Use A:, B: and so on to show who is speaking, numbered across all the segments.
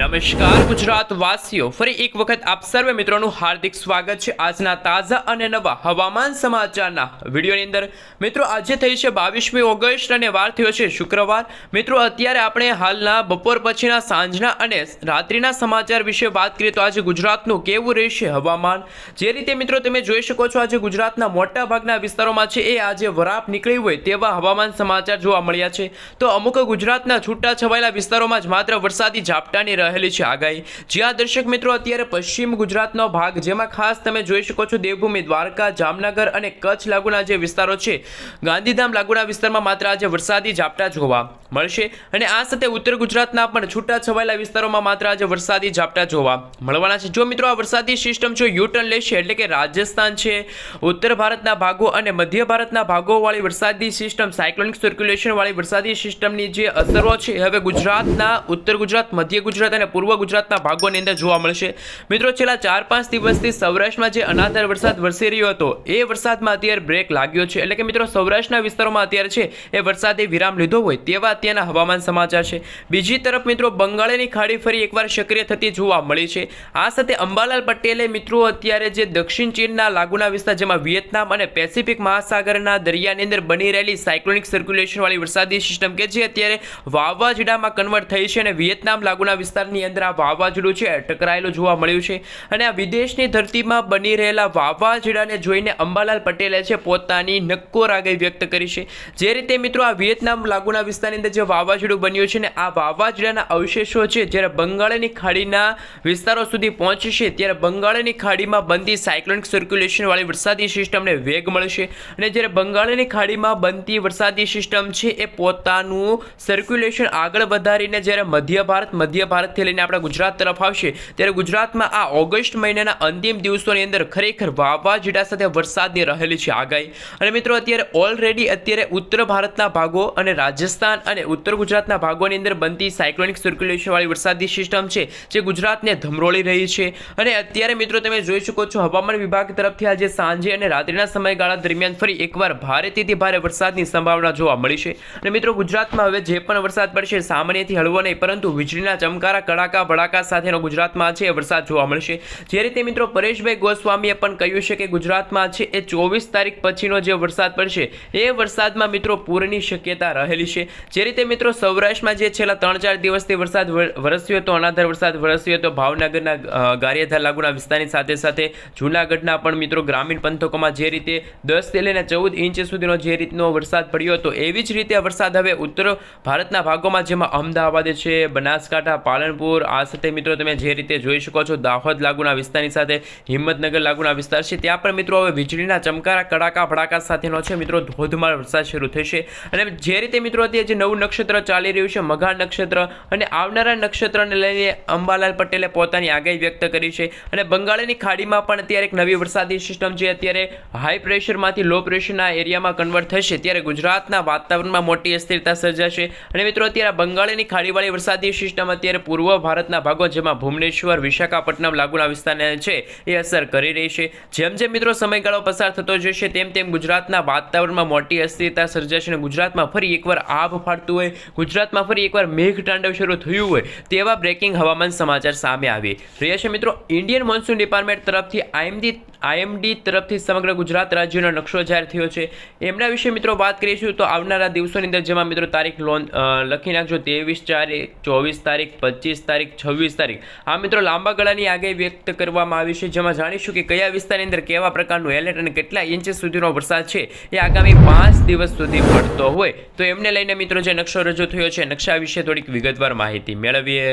A: નમસ્કાર ગુજરાત વાસીઓ ફરી એક વખત આપ સર્વે મિત્રોનું હાર્દિક સ્વાગત છે. આજના તાજા અને નવા હવામાન સમાચારના વિડીયોની અંદર. મિત્રો, આજે થઈ છે બાવીસમી ઓગસ્ટ અને વાર થયો છે શુક્રવાર. મિત્રો, અત્યારે આપણે હાલના બપોર પછીના સાંજના અને રાત્રિના સમાચાર વિશે વાત કરીએ તો આજે ગુજરાતનું કેવું રહેશે હવામાન? જે રીતે મિત્રો, તમે જોઈ શકો છો, આજે ગુજરાતના મોટા ભાગના વિસ્તારોમાં છે એ આજે વરાપ નીકળી હોય તેવા હવામાન સમાચાર જોવા મળ્યા છે. તો અમુક ગુજરાતના છૂટા છવાયેલા વિસ્તારોમાં જ માત્ર વરસાદી ઝાપટાની રહેલી છે આગાહી. જ્યાં દર્શક મિત્રો, અત્યારે પશ્ચિમ ગુજરાતનો ભાગ, જેમાં ખાસ તમે જોઈ શકો છો દેવભૂમિ, દ્વારકા, જામનગર અને કચ્છ લાગુના જે વિસ્તારો છે. ગાંધીધામ લાગુના વિસ્તારમાં માત્ર આજે વરસાદી ઝાપટા જોવા મળશે અને આ સાથે ઉત્તર ગુજરાતના પણ છૂટા છવાયેલા વિસ્તારોમાં માત્ર આજે વરસાદી ઝાપટા જોવા મળવાના છે. જો મિત્રો, આ વરસાદી સિસ્ટમ જો યુટર્ન લેશે એટલે કે રાજસ્થાન છે, ઉત્તર ભારતના ભાગો અને મધ્ય ભારતના ભાગોવાળી વરસાદી સિસ્ટમ, સાયક્લોનિક સર્ક્યુલેશનવાળી વરસાદી સિસ્ટમની જે અસરો છે હવે ગુજરાતના ઉત્તર ગુજરાત, મધ્ય ગુજરાત પૂર્વ ગુજરાતના ભાગોની અંદર જોવા મળશે. મિત્રો, છેલ્લા ચાર, પાંચ દિવસથી સૌરાષ્ટ્રમાં જે અનાધાર વરસાદ વરસી રહ્યો હતો, એ વરસાદમાં અત્યારે બ્રેક લાગ્યો છે. એટલે કે મિત્રો, સૌરાષ્ટ્રના વિસ્તારોમાં અત્યારે છે, એ વરસાદે વિરામ લીધો હોય તેવા અત્યારના હવામાન સમાચાર છે. બીજી તરફ મિત્રો, બંગાળની ખાડી ફરી એકવાર સક્રિય થતી જોવા મળી છે. આ સાથે અંબાલાલ પટેલે મિત્રો, અત્યારે જે દક્ષિણ ચીનના લાગુના વિસ્તાર જેમાં વિયેતનામ અને પેસિફિક મહાસાગરના દરિયાની અંદર બની રહેલી સાયક્લોનિક સર્ક્યુલેશન વાળી વરસાદી સિસ્ટમ કે જે અત્યારે વાવાઝોડામાં કન્વર્ટ થઈ છે અને વિયેતનામ લાગુના વિસ્તારની અંદર આ વાવાઝોડું છે ટકરાયેલું જોવા મળ્યું છે. અને આ વિદેશની ધરતીમાં બની રહેલા વાવાઝોડાને જોઈને અંબાલાલ પટેલે છે, પોતાની નક્કોર આગાહી વ્યક્ત કરી છે. જે રીતે મિત્રો આ વિયેતનામ લાગુના વિસ્તારની અંદર જે વાવાઝોડું બન્યું છે ને આ વાવાઝોડાના અવશેષો છે, જ્યારે બંગાળની ખાડીના વિસ્તારો સુધી પહોંચશે ત્યારે બંગાળની ખાડીમાં બનતી સાયક્લોનિક સર્ક્યુલેશનવાળી વરસાદી સિસ્ટમને વેગ મળશે. અને જ્યારે બંગાળની ખાડીમાં બનતી વરસાદી સિસ્ટમ છે, એ પોતાનું સર્ક્યુલેશન આગળ વધારીને જ્યારે મધ્ય ભારત, મધ્ય ભારતથી લઈને આપણા ગુજરાત તરફ આવશે. ત્યારે ગુજરાતમાં આ ઓગસ્ટ મહિનાના અંતિમ દિવસોની અંદર ખરેખર વાવાઝોડા સાથે વરસાદની રહેલી છે આગાહી. અને મિત્રો, અત્યારે ઓલરેડી અત્યારે ઉત્તર ભારતના ભાગો અને રાજસ્થાન અને ઉત્તર ગુજરાતના ભાગોની અંદર બનતી સાયક્લોનિક સર્ક્યુલેશનવાળી વાળી વરસાદી સિસ્ટમ છે, જે ગુજરાતને ધમરોળી રહી છે. અને અત્યારે મિત્રો, તમે જોઈ શકો છો, હવામાન વિભાગ તરફથી આજે સાંજે અને રાત્રિના સમયગાળા દરમિયાન ફરી એકવાર ભારેથી ભારે વરસાદની સંભાવના જોવા મળી છે. અને મિત્રો, ગુજરાતમાં હવે જે પણ વરસાદ પડશે, સામાન્યથી હળવો નહીં, પરંતુ વીજળીના ચમકારા કડાકા ભડાકા સાથેનો ગુજરાતમાં છે વરસાદ જોવા મળશે. જે રીતે મિત્રો પરેશભાઈ ગોસ્વામીએ પણ કહ્યું છે કે ગુજરાતમાં છે એ ચોવીસ તારીખ પછીનો જે વરસાદ પડશે, એ વરસાદમાં મિત્રો પૂરની શક્યતા રહેલી છે. જે રીતે મિત્રો સૌરાષ્ટ્રમાં જે છેલ્લા ત્રણ ચાર દિવસથી વરસાદ વરસ્યો હતો અનાધાર વરસાદ વરસ્યો હતો ભાવનગરના ગારિયાધાર લાગુના વિસ્તારની સાથે સાથે જૂનાગઢના પણ મિત્રો ગ્રામીણ પંથકોમાં જે રીતે દસથી લઈને ચૌદ ઇંચ સુધીનો જે રીતનો વરસાદ પડ્યો હતો, એવી જ રીતે વરસાદ હવે ઉત્તર ભારતના ભાગોમાં, જેમાં અમદાવાદ છે, બનાસકાંઠા પાલનપુર આ સાથે મિત્રો તમે જે રીતે જોઈ શકો છો, દાહોદ લાગુના વિસ્તારની સાથે, હિંમતનગર લાગુના વિસ્તાર છે. ત્યાં પણ મિત્રો હવે વીજળીના ચમકારા કડાકા ફડાકા સાથેનો છે. મિત્રો ધોધમાર વરસાદ શરૂ થશે. અને જે રીતે મિત્રો અત્યારે જે નવું નક્ષત્ર ચાલી રહ્યું છે, મઘા નક્ષત્ર અને આવનારા નક્ષત્રને લઈને અંબાલાલ પટેલે પોતાની આગાહી વ્યક્ત કરી છે. અને બંગાળની ખાડીમાં પણ અત્યારે એક નવી વરસાદી સિસ્ટમ જે અત્યારે હાઈ પ્રેશરમાંથી લો પ્રેશરના એરિયામાં કન્વર્ટ થશે. ત્યારે ગુજરાતના વાતાવરણમાં મોટી અસ્થિરતા સર્જાશે. અને મિત્રો અત્યારે બંગાળની ખાડીવાળી વરસાદી સિસ્ટમ અત્યારે પૂર્વ ભારતના ભાગો જેમાં ભુવનેશ્વર, વિશાખાપટ્ટનમ લાગુના વિસ્તારને છે, એ અસર કરી રહી છે. જેમ જેમ મિત્રો સમયગાળો પસાર થતો જશે, તેમ તેમ ગુજરાતના વાતાવરણમાં મોટી અસ્થિરતા સર્જાશે અને ગુજરાતમાં ફરી એકવાર આભ ફાટતું હોય, ગુજરાતમાં ફરી એકવાર મેઘ તાંડવ શરૂ થયું હોય, તેવા બ્રેકિંગ હવામાન સમાચાર સામે આવી. રહ્યા છે મિત્રો ઇન્ડિયન મોન્સૂન ડિપાર્ટમેન્ટ તરફથી આઈએમડી આઈએમડી તરફથી સમગ્ર ગુજરાત રાજ્યનો નકશો જાહેર થયો છે. એમના વિશે મિત્રો વાત કરીશું તો આવનારા દિવસોની અંદર જેમાં મિત્રો તારીખ લોન લખી નાખજો. ત્રેવીસ તારીખ ચોવીસ તારીખ, પચીસ તારીખ, છવ્વીસ તારીખ. આ મિત્રો લાંબા ગાળાની આગાહી વ્યક્ત કરવામાં આવી છે. જેમાં જાણીશું કે કયા વિસ્તારની અંદર કેવા પ્રકારનું એલર્ટ અને કેટલા ઇંચ સુધીનો વરસાદ છે એ આગામી પાંચ દિવસ સુધી પડતો હોય. તો એમને લઈને મિત્રો જે નકશો રજૂ થયો છે, નકશા વિશે થોડીક વિગતવાર માહિતી મેળવીએ.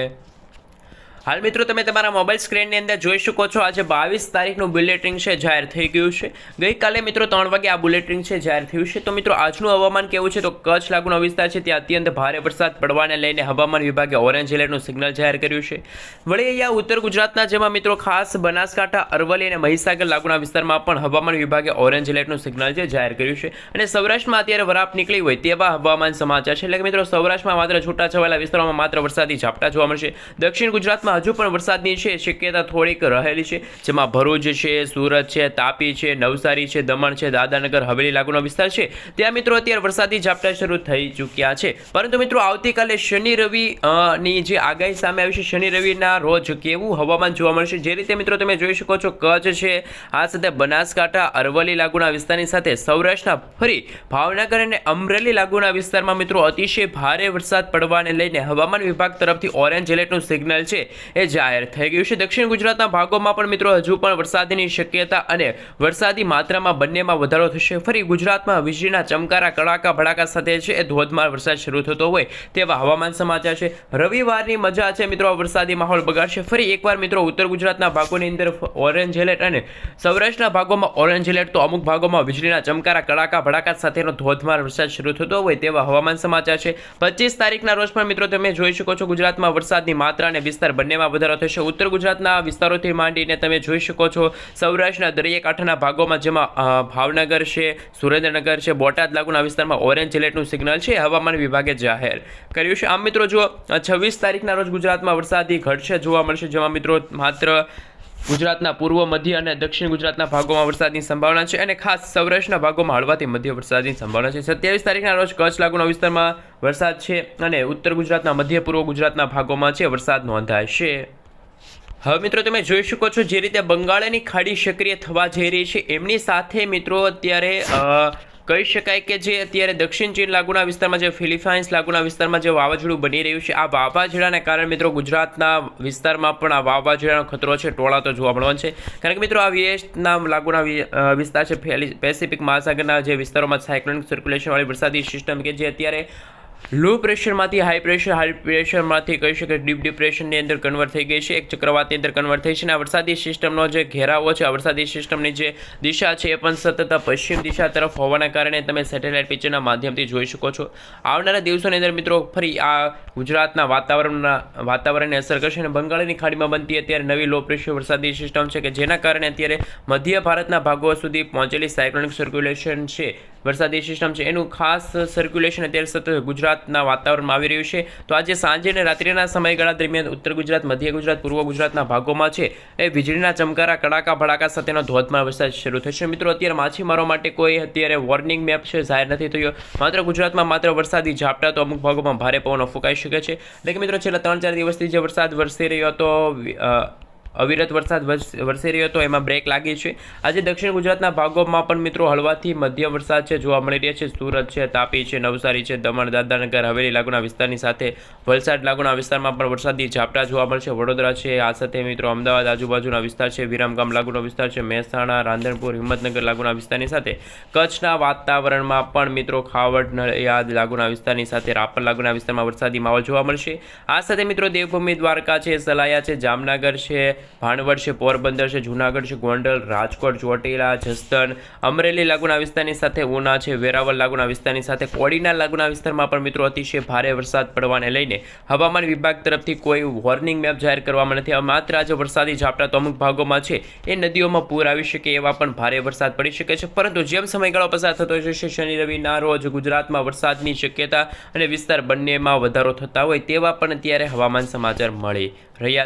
A: હાલ મિત્રો તમે તમારા મોબાઈલ સ્ક્રીનની અંદર જોઈ શકો છો, આજે બાવીસ તારીખનું બુલેટિન છે, જાહેર થઈ ગયું છે. ગઈકાલે મિત્રો ત્રણ વાગે આ બુલેટિન છે, જાહેર થયું છે. તો મિત્રો આજનું હવામાન કેવું છે? તો કચ્છ લાગુનો વિસ્તાર છે, ત્યાં અત્યંત ભારે વરસાદ પડવાને લઈને હવામાન વિભાગે ઓરેન્જ એલર્ટનું સિગ્નલ જાહેર કર્યું છે. વળી અહીંયા ઉત્તર ગુજરાતના જેમાં મિત્રો ખાસ બનાસકાંઠા, અરવલ્લી અને મહીસાગર લાગુના વિસ્તારમાં પણ હવામાન વિભાગે ઓરેન્જ એલર્ટનું સિગ્નલ છે, જાહેર કર્યું છે. અને સૌરાષ્ટ્રમાં અત્યારે વરાપ નીકળી હોય તેવા હવામાન સમાચાર છે. એટલે કે મિત્રો સૌરાષ્ટ્રમાં માત્ર છૂટાછવાયેલા વિસ્તારોમાં માત્ર વરસાદી ઝાપટા જોવા મળશે. દક્ષિણ ગુજરાતમાં હજુ પણ વરસાદની છે, શક્યતા થોડીક રહેલી છે. જેમાં ભરૂચ છે, સુરત છે, તાપી છે, નવસારી છે, દમણ છે દાદાનગર હવેલી લાગુનો વિસ્તાર છે. ત્યાં મિત્રો અત્યારે વરસાદી ઝાપટા શરૂ થઈ ચૂક્યા છે. પરંતુ મિત્રો આવતીકાલે શનિ રવિ ની જે આગાહી સામે આવી છે, શનિ રવિના રોજ કેવું હવામાન જોવા મળશે? જે રીતે મિત્રો તમે જોઈ શકો છો, કચ્છ છે, આ સાથે બનાસકાંઠા, અરવલ્લી લાગુના વિસ્તારની સાથે સૌરાષ્ટ્રના ફરી ભાવનગર અને અમરેલી લાગુના વિસ્તારમાં મિત્રો અતિશય ભારે વરસાદ પડવાને લઈને હવામાન વિભાગ તરફથી ઓરેન્જ એલર્ટનું સિગ્નલ છે. એ જાહેર થઈ ગયું છે. દક્ષિણ ગુજરાતના ભાગોમાં પણ મિત્રો હજુ પણ વરસાદની શક્યતા અને વરસાદી માત્રામાં બંનેમાં વધારો થશે. ફરી ગુજરાતમાં વીજળીના ચમકારા કડાકા ભડાકા સાથે છે. એ ધોધમાર વરસાદ શરૂ થતો હોય તેવા હવામાન સમાચાર છે. રવિવારની મજા છે મિત્રો વરસાદી માહોલ બગાડશે. ફરી એકવાર મિત્રો, ઉત્તર ગુજરાતના ભાગોની અંદર ઓરેન્જ એલર્ટ અને સૌરાષ્ટ્રના ભાગોમાં ઓરેન્જ એલર્ટ. તો અમુક ભાગોમાં વીજળીના ચમકારા કડાકા ભડાકા સાથેનો ધોધમાર વરસાદ શરૂ થતો હોય તેવા હવામાન સમાચાર છે. પચીસ તારીખના રોજ પણ મિત્રો તમે જોઈ શકો છો ગુજરાતમાં વરસાદની માત્રા અને વિસ્તાર બંનેમાં વધારો થશે. ઉત્તર ગુજરાતના વિસ્તારોથી માંડીને તમે જોઈ શકો છો, સૌરાષ્ટ્રના દરિયાકાંઠાના ભાગોમાં જેમાં ભાવનગર છે, સુરેન્દ્રનગર છે, બોટાદ લાગુના વિસ્તારમાં ઓરેન્જ એલર્ટનું સિગ્નલ છે, હવામાન વિભાગે જાહેર કર્યું છે. આમ મિત્રો જો છવ્વીસ તારીખના રોજ ગુજરાતમાં વરસાદી ઘટશે જોવા મળશે. જેમાં મિત્રો માત્ર ગુજરાતના પૂર્વ, મધ્ય અને દક્ષિણ ગુજરાતના ભાગોમાં વરસાદની સંભાવના છે અને ખાસ સૌરાષ્ટ્રના ભાગોમાં હળવાથી મધ્ય વરસાદની સંભાવના છે. સત્યાવીસ તારીખના રોજ કચ્છ લાગુના વિસ્તારમાં વરસાદ છે અને ઉત્તર ગુજરાતના મધ્ય, પૂર્વ ગુજરાતના ભાગોમાં છે વરસાદ નોંધાશે હવે મિત્રો તમે જોઈ શકો છો જે રીતે બંગાળની ખાડી સક્રિય થવા જઈ રહી છે. એમની સાથે મિત્રો અત્યારે કહી શકાય કે જે અત્યારે દક્ષિણ ચીન લાગુના વિસ્તારમાં જે ફિલિપાઇન્સ લાગુના વિસ્તારમાં જે વાવાઝોડું બની રહ્યું છે, આ વાવાઝોડાને કારણે મિત્રો ગુજરાતના વિસ્તારમાં પણ આ વાવાઝોડાનો ખતરો છે ટોળાતો જોવા મળવાનો છે. કારણ કે મિત્રો આ વિયેટનામ લાગુના વિસ્તાર છે પેસિફિક મહાસાગરના જે વિસ્તારોમાં સાયક્લોનિક સર્ક્યુલેશનવાળી વરસાદી સિસ્ટમ કે જે અત્યારે લો પ્રેશરમાંથી, હાઈ પ્રેશર, હાઈ પ્રેશરમાંથી કહી શકે ડીપ ડિપ્રેશનની અંદર કન્વર્ટ થઈ ગઈ છે. એક ચક્રવાતની અંદર કન્વર્ટ થઈ છે અને આ વરસાદી સિસ્ટમનો જે ઘેરાવો છે, આ વરસાદી સિસ્ટમની જે દિશા છે એ પણ સતત પશ્ચિમ દિશા તરફ હોવાના કારણે તમે સેટેલાઇટ પિક્ચરના માધ્યમથી જોઈ શકો છો. આવનારા દિવસોની અંદર મિત્રો ફરી આ ગુજરાતના વાતાવરણના, વાતાવરણને અસર કરશે અને બંગાળની ખાડીમાં બનતી અત્યારે નવી લો પ્રેશર વરસાદી સિસ્ટમ છે કે જેના કારણે અત્યારે મધ્ય ભારતના ભાગો સુધી પહોંચેલી સાયક્લોનિક સર્ક્યુલેશન છે. વરસાદી સિસ્ટમ છે. એનું ખાસ સર્ક્યુલેશન અત્યારે સતત ગુજરાતના વાતાવરણમાં આવી રહ્યું છે. તો આજે સાંજે અને રાત્રિના સમયગાળા દરમિયાન ઉત્તર ગુજરાત, મધ્ય ગુજરાત, પૂર્વ ગુજરાતના ભાગોમાં છે. એ વીજળીના ચમકારા, કડાકા, ભડાકા સાથેનો ધોધમાર વરસાદ શરૂ થશે મિત્રો, અત્યારે માછીમારો માટે કોઈ અત્યારે વોર્નિંગ મેપ છે, જાહેર નથી થયો. માત્ર ગુજરાતમાં માત્ર વરસાદી ઝાપટા તો અમુક ભાગોમાં ભારે પવનો ફૂંકાઈ શકે છે. એટલે કે મિત્રો, છેલ્લા ત્રણ ચાર દિવસથી જે વરસાદ વરસી રહ્યો હતો અવિરત વરસાદ વરસ- રહ્યો હતો એમાં બ્રેક લાગી છે. આજે દક્ષિણ ગુજરાતના ભાગોમાં પણ મિત્રો હળવાથી મધ્યમ વરસાદ છે, જોવા મળી રહ્યા છે. સુરત છે, તાપી છે, નવસારી છે, દમણ દાદાનગર હવેલી લાગુના વિસ્તારની સાથે વલસાડ લાગુના વિસ્તારમાં પણ વરસાદી ઝાપટા જોવા મળશે. વડોદરા છે, આ સાથે મિત્રો અમદાવાદ આજુબાજુના વિસ્તાર છે, વિરામગામ લાગુનો વિસ્તાર છે, મહેસાણા, રાંધણપુર, હિંમતનગર લાગુના વિસ્તારની સાથે કચ્છના વાતાવરણમાં પણ મિત્રો ખાવડ નડિયાદ લાગુના વિસ્તારની સાથે રાપર લાગુના વિસ્તારમાં વરસાદી માહોલ જોવા મળશે. આ સાથે મિત્રો દેવભૂમિ દ્વારકા છે, સલાયા છે, જામનગર છે ભાણવડ છે, પોરબંદર છે, જૂનાગઢ છે, ગોંડલ, રાજકોટ, ચોટીલા, જસદણ, અમરેલી લાગુના વિસ્તારની સાથે, ઉના છે, વેરાવળ લાગુના વિસ્તારની સાથે, કોડીના લાગુના વિસ્તારમાં પણ મિત્રો અતિશય ભારે વરસાદ પડવાને લઈને હવામાન વિભાગ તરફથી કોઈ વોર્નિંગ મેપ જાહેર કરવામાં નથી. માત્ર આજે વરસાદી ઝાપટા તો અમુક ભાગોમાં છે. એ નદીઓમાં પૂર આવી શકે એવા પણ ભારે વરસાદ પડી શકે છે. પરંતુ જેમ સમયગાળો પસાર થતો જશે, શનિ રવિના રોજ ગુજરાતમાં વરસાદની શક્યતા અને વિસ્તાર બંનેમાં વધારો થતા હોય તેવા પણ અત્યારે હવામાન સમાચાર મળી રહ્યા